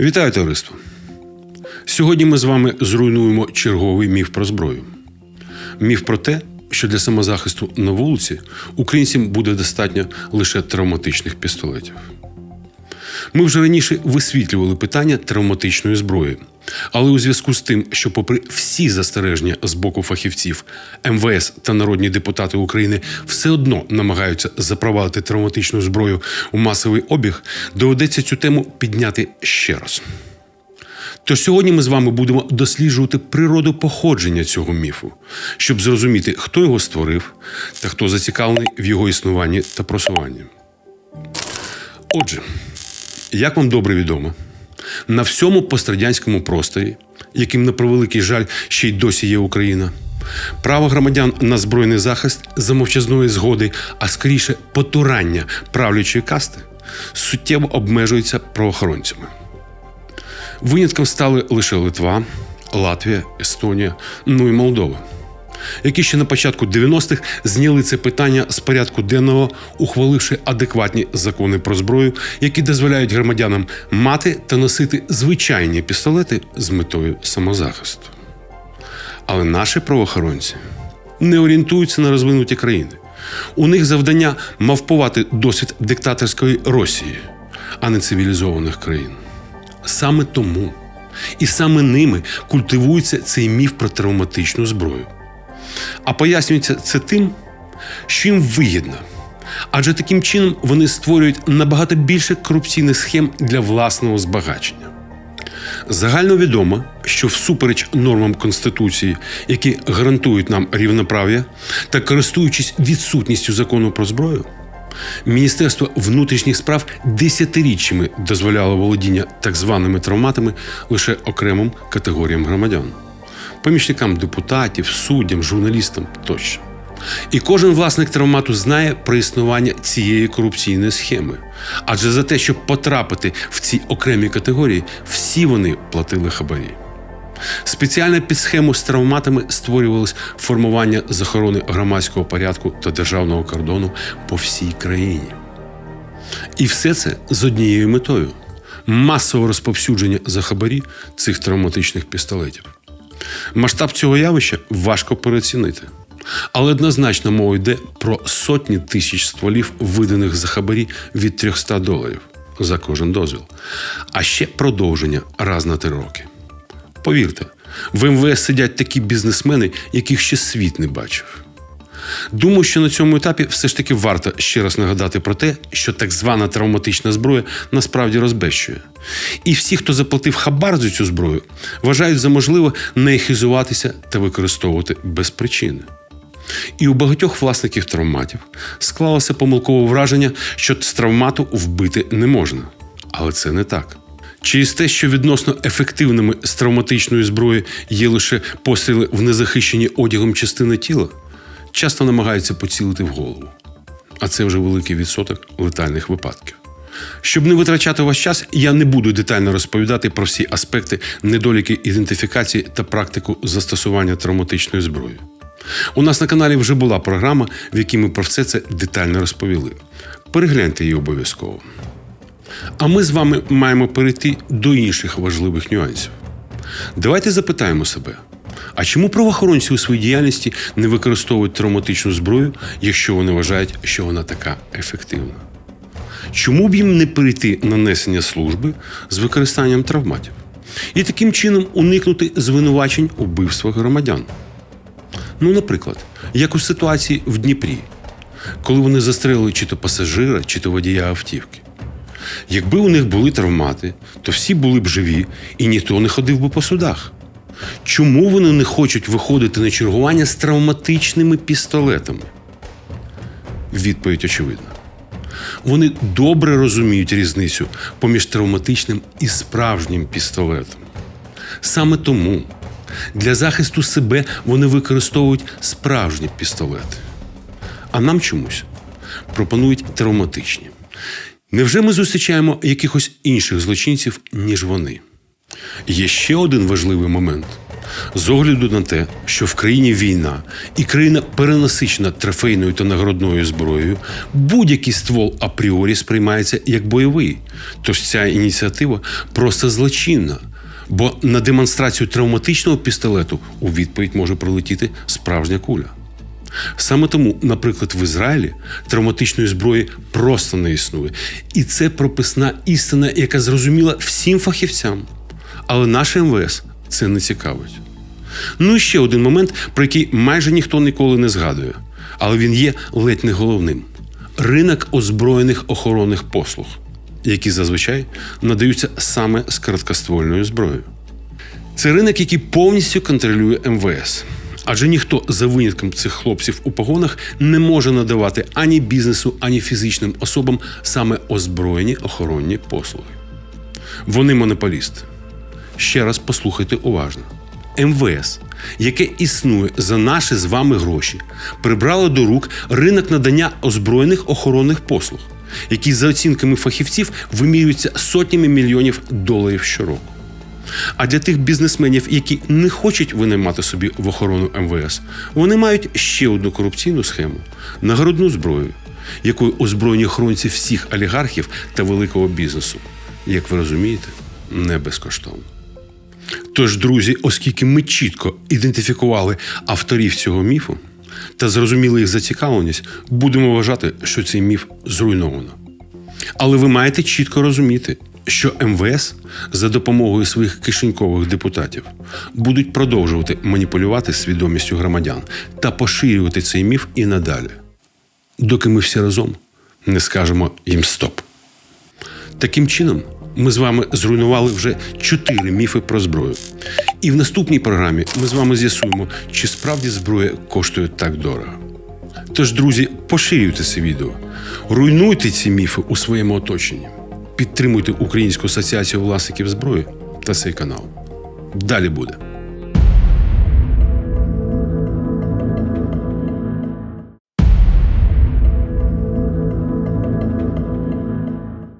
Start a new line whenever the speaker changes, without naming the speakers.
Вітаю товариство! Сьогодні ми з вами зруйнуємо черговий міф про зброю. Міф про те, що для самозахисту на вулиці українцям буде достатньо лише травматичних пістолетів. Ми вже раніше висвітлювали питання травматичної зброї. Але у зв'язку з тим, що, попри всі застереження з боку фахівців, МВС та народні депутати України все одно намагаються запровадити травматичну зброю у масовий обіг, доведеться цю тему підняти ще раз. Тож сьогодні ми з вами будемо досліджувати природу походження цього міфу, щоб зрозуміти, хто його створив та хто зацікавлений в його існуванні та просуванні. Отже, як вам добре відомо, на всьому пострадянському просторі, яким на превеликий жаль ще й досі є Україна, право громадян на збройний захист за мовчазної згоди, а скоріше потурання правлячої касти, суттєво обмежується правоохоронцями. Винятком стали лише Литва, Латвія, Естонія, ну і Молдова, які ще на початку 90-х зняли це питання з порядку денного, ухваливши адекватні закони про зброю, які дозволяють громадянам мати та носити звичайні пістолети з метою самозахисту. Але наші правоохоронці не орієнтуються на розвинуті країни. У них завдання мавпувати досвід диктаторської Росії, а не цивілізованих країн. Саме тому і саме ними культивується цей міф про травматичну зброю. А пояснюється це тим, що їм вигідно. Адже таким чином вони створюють набагато більше корупційних схем для власного збагачення. Загально відомо, що всупереч нормам Конституції, які гарантують нам рівноправ'я, та користуючись відсутністю закону про зброю, Міністерство внутрішніх справ десятиріччями дозволяло володіння так званими травматами лише окремим категоріям громадян помічникам депутатів, суддям, журналістам тощо. І кожен власник травмату знає про існування цієї корупційної схеми. Адже за те, щоб потрапити в ці окремі категорії, всі вони платили хабарі. Спеціально під схему з травматами створювалось формування з охорони громадського порядку та державного кордону по всій країні. І все це з однією метою масове розповсюдження за хабарі цих травматичних пістолетів. Масштаб цього явища важко переоцінити. Але однозначно мова йде про сотні тисяч стволів, виданих за хабарі від 300 доларів за кожен дозвіл, а ще продовження раз на три роки. Повірте, в МВС сидять такі бізнесмени, яких ще світ не бачив. Думаю, що на цьому етапі все ж таки варто ще раз нагадати про те, що так звана травматична зброя насправді розбещує. І всі, хто заплатив хабар за цю зброю, вважають за можливе не хизуватися та використовувати без причини. І у багатьох власників травматів склалося помилкове враження, що з травмату вбити не можна. Але це не так. Через те, що відносно ефективними з травматичної зброї є лише постріли в незахищені одягом частини тіла, часто намагаються поцілити в голову. А це вже великий відсоток летальних випадків. Щоб не витрачати ваш час, я не буду детально розповідати про всі аспекти недоліки ідентифікації та практику застосування травматичної зброї. У нас на каналі вже була програма, в якій ми про все це детально розповіли. Перегляньте її обов'язково. А ми з вами маємо перейти до інших важливих нюансів. Давайте запитаємо себе: а чому правоохоронці у своїй діяльності не використовують травматичну зброю, якщо вони вважають, що вона така ефективна? Чому б їм не перейти на несення служби з використанням травматів і таким чином уникнути звинувачень у вбивствах громадян? Ну, наприклад, як у ситуації в Дніпрі, коли вони застрелили чи то пасажира, чи то водія автівки. Якби у них були травмати, то всі були б живі і ніхто не ходив би по судах. Чому вони не хочуть виходити на чергування з травматичними пістолетами? Відповідь очевидна. Вони добре розуміють різницю поміж травматичним і справжнім пістолетом. Саме тому для захисту себе вони використовують справжні пістолети. А нам чомусь пропонують травматичні. Невже ми зустрічаємо якихось інших злочинців, ніж вони? Є ще один важливий момент. З огляду на те, що в країні війна і країна перенасичена трофейною та нагородною зброєю, будь-який ствол апріорі сприймається як бойовий. Тож ця ініціатива просто злочинна. Бо на демонстрацію травматичного пістолету у відповідь може прилетіти справжня куля. Саме тому, наприклад, в Ізраїлі травматичної зброї просто не існує. І це прописна істина, яка зрозуміла всім фахівцям. Але наше МВС це не цікавить. Ну і ще один момент, про який майже ніхто ніколи не згадує, але він є ледь не головним: ринок озброєних охоронних послуг, які зазвичай надаються саме з короткоствольною зброєю. Це ринок, який повністю контролює МВС. Адже ніхто за винятком цих хлопців у погонах не може надавати ані бізнесу, ані фізичним особам саме озброєні охоронні послуги. Вони монополісти. Ще раз послухайте уважно. МВС, яке існує за наші з вами гроші, прибрало до рук ринок надання озброєних охоронних послуг, який за оцінками фахівців вимірюється сотнями мільйонів доларів щороку. А для тих бізнесменів, які не хочуть винаймати собі в охорону МВС, вони мають ще одну корупційну схему нагородну зброю, якою озброєні охоронці всіх олігархів та великого бізнесу, як ви розумієте, не безкоштовно. Тож, друзі, оскільки ми чітко ідентифікували авторів цього міфу та зрозуміли їх зацікавленість, будемо вважати, що цей міф зруйновано. Але ви маєте чітко розуміти, що МВС за допомогою своїх кишенькових депутатів будуть продовжувати маніпулювати свідомістю громадян та поширювати цей міф і надалі, доки ми всі разом не скажемо їм стоп. Таким чином, ми з вами зруйнували вже чотири міфи про зброю. І в наступній програмі ми з вами з'ясуємо, чи справді зброя коштує так дорого. Тож, друзі, поширюйте це відео, руйнуйте ці міфи у своєму оточенні, підтримуйте Українську асоціацію власників зброї та цей канал. Далі буде.